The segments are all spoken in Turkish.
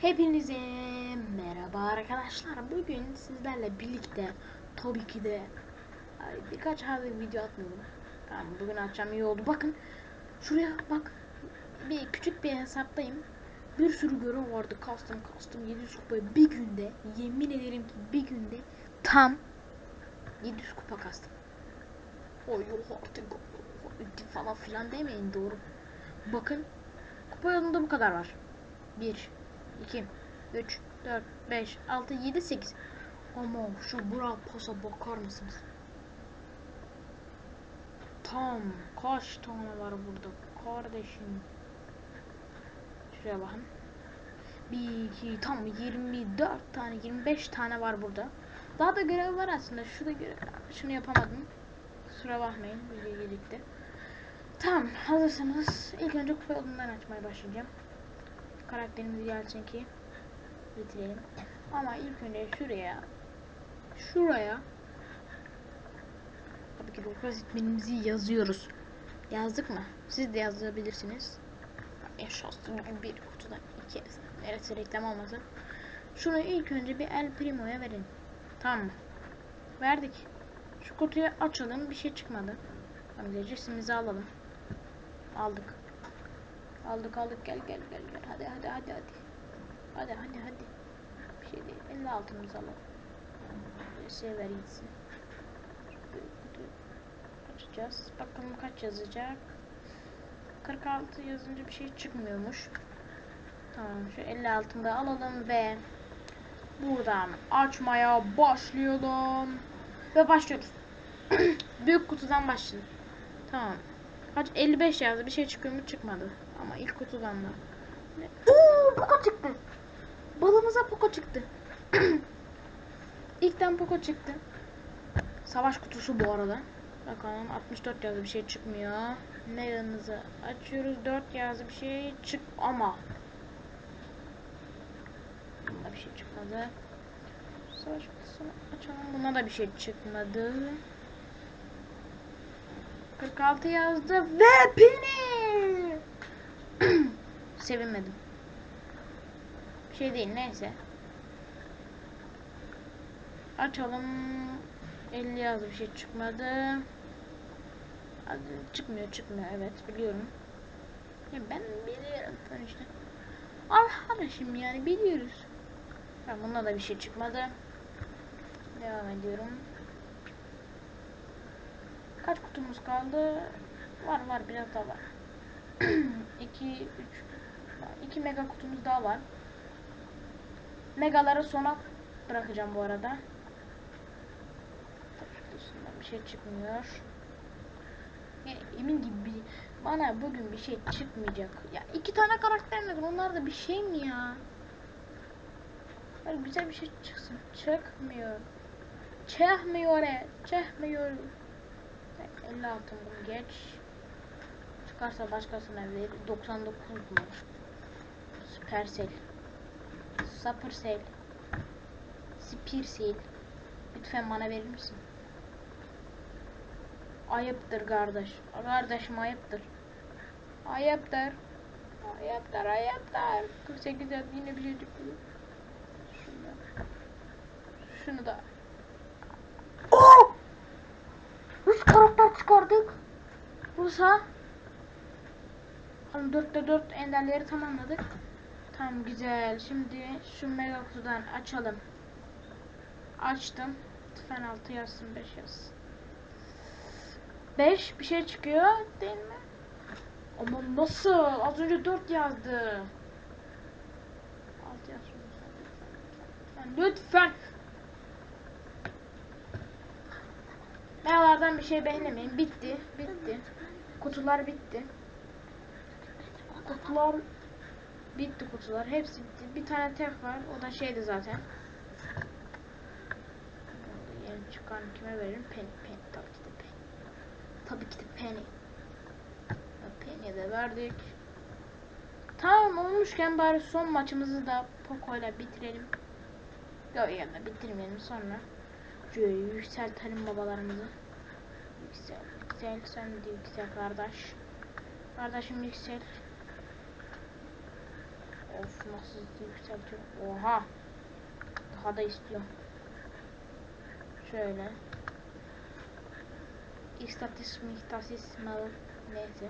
Hepinize merhaba arkadaşlar. Bugün sizlerle birlikte tabii ki de birkaç hafta video atmıyorum. Tamam bugün açacağım iyi oldu. Bakın şuraya bak. Bir küçük bir hesaptayım. Bir sürü görev vardı. Kastım kastım 700 kupayı bir günde yemin ederim ki bir günde tam 700 kupa kastım. Oy yok artık falan filan demeyin doğru. Bakın kupa yolunda bu kadar var. 1 2 3 4 5 6 7 8 Ama şu Burak Pas'a bakar mısınız? Tam kaç tane var burada kardeşim? Şuraya bakın. 1 2 tam 24 tane 25 tane var burada. Daha da görev var aslında. Şurada görev. Şunu yapamadım. Kusura bakmayın. Video gecikti. Tamam hazırsanız ilk önce kupa açmaya başlayacağım karakterimizi gelsin ki bitirelim. Ama ilk önce şuraya şuraya tabii ki de ismimizi yazıyoruz. Yazdık mı? Siz de yazabilirsiniz. Yaşasın bir kutudan iki neresi reklam olmasın. Şunu ilk önce bir El Primo'ya verin. Tamam mı? Verdik. Şu kutuyu açalım. Bir şey çıkmadı. Tamam cisimizi alalım. Aldık. Aldık aldık gel gel gel gel. Hadi hadi hadi hadi. Hadi hadi hadi. Bir şey değil. 50 altımızı alalım. Şey ver. Açacağız. Bakalım kaç yazacak. 46 yazınca bir şey çıkmıyormuş. Tamam şu 50 altında alalım ve buradan açmaya başlayalım. Ve başlıyoruz. Büyük kutudan başlayalım. Tamam. Kaç 55 yazdı. Bir şey çıkıyor mu? Çıkmadı. Ama ilk kutudan da. Oo, Poco çıktı. Balımıza Poco çıktı. İlkten Poco çıktı. Savaş kutusu bu arada. Bakalım 64 yazdı bir şey çıkmıyor. Mega'mızı açıyoruz. 4 yazdı bir şey çık ama. Bunda bir şey çıkmadı. Savaş kutusunu açalım. Buna da bir şey çıkmadı. 46 yazdı ve Penny. Sevinmedim. Bir şey değil neyse. Açalım. 50 yazdı bir şey çıkmadı. Çıkmıyor çıkmıyor evet biliyorum. Ya ben biliyorum sonuçta. Arkadaşım yani biliyoruz. Ya bunda da bir şey çıkmadı. Devam ediyorum. Kaç kutumuz kaldı? Var var biraz daha var. 2 3 2 mega kutumuz daha var. Megaları sona bırakacağım bu arada. bir şey çıkmıyor. Emin gibi bana bugün bir şey çıkmayacak. Ya iki tane karakter nedir? Onlar da bir şey mi ya? Böyle güzel bir şey çıksın. Çıkmıyor. Çıkmıyor. Çıkmıyor. 50 altın bunu geç. Çıkarsa başkasına verir. 99 mu? Supercell. Supercell. Spearcell. Lütfen bana verir misin? Ayıptır kardeş. Kardeşim ayıptır. Ayıptır. Ayıptır ayıptır. 48 yaz yine bir şey çıkıyor. Şunu. Şunu da. Oh! Karakter çıkardık. Bursa. Bakalım 4'te 4 enderleri tamamladık. Tamam güzel. Şimdi şu mega kutudan açalım. Açtım. Lütfen 6 yazsın 5 yazsın. 5 bir şey çıkıyor değil mi? Ama nasıl? Az önce 4 yazdı. 6 yazsın. Lütfen. Megalardan bir şey beklemeyin. Bitti. Bitti. Kutular bitti. Kutular bitti kutular. Hepsi bitti. Bir tane tek var. O da şeydi zaten. Yeni çıkan kime veririm? Penny. Penny. Tabii ki de Penny. Tabii ki de Penny. Penny'e de verdik. Tamam olmuşken bari son maçımızı da Poco ile bitirelim. Yok ya da bitirmeyelim sonra. Şöyle yükseltelim babalarımızı. Yüksel, yüksel, sen de yüksel kardeş. Kardeşim yüksel. Of nasıl yükseltiyorum. Oha. Daha da istiyorum. Şöyle. İstatis mihtasis mal neyse.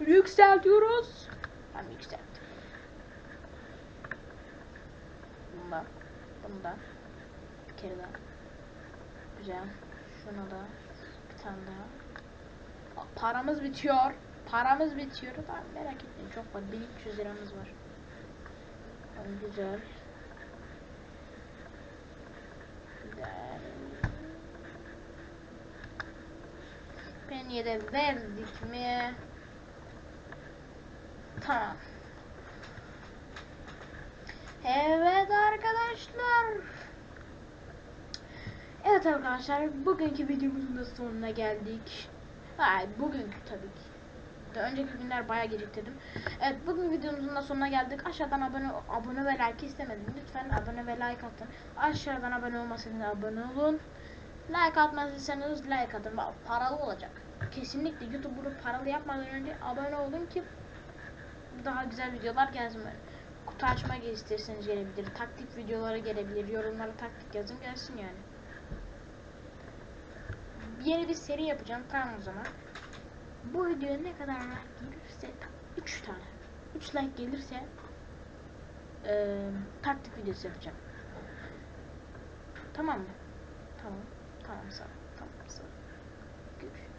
Yükseltiyoruz. Tamam yükselttim. Bunda. Bunda. Kere daha. Güzel. Şuna da. Bir tane daha. Paramız bitiyor. Paramız bitiyor. Tamam merak etmeyin çok var. 1300 liramız var. Tamam, güzel. Güzel. Penye de verdik mi? Tamam. Evet arkadaşlar. Evet arkadaşlar bugünkü videomuzun da sonuna geldik. Hayır bugünkü tabii ki. Daha önceki günler bayağı geciktirdim. Evet bugün videomuzun da sonuna geldik. Aşağıdan abone abone ve like istemedim. Lütfen abone ve like atın. Aşağıdan abone olmasanız abone olun. Like atmazsanız like atın. Paralı olacak. Kesinlikle YouTube bunu paralı yapmadan önce abone olun ki daha güzel videolar gelsin. Kutu açma isterseniz gelebilir. Taktik videoları gelebilir. Yorumlara taktik yazın gelsin yani. Yeni bir seri yapacağım. Tamam o zaman. Bu videoya ne kadar like gelirse 3 tane. 3 like gelirse eee taktik videosu yapacağım. Tamam mı? Tamam. Tamam sağ ol. Tamam sağ ol. Görüşürüz.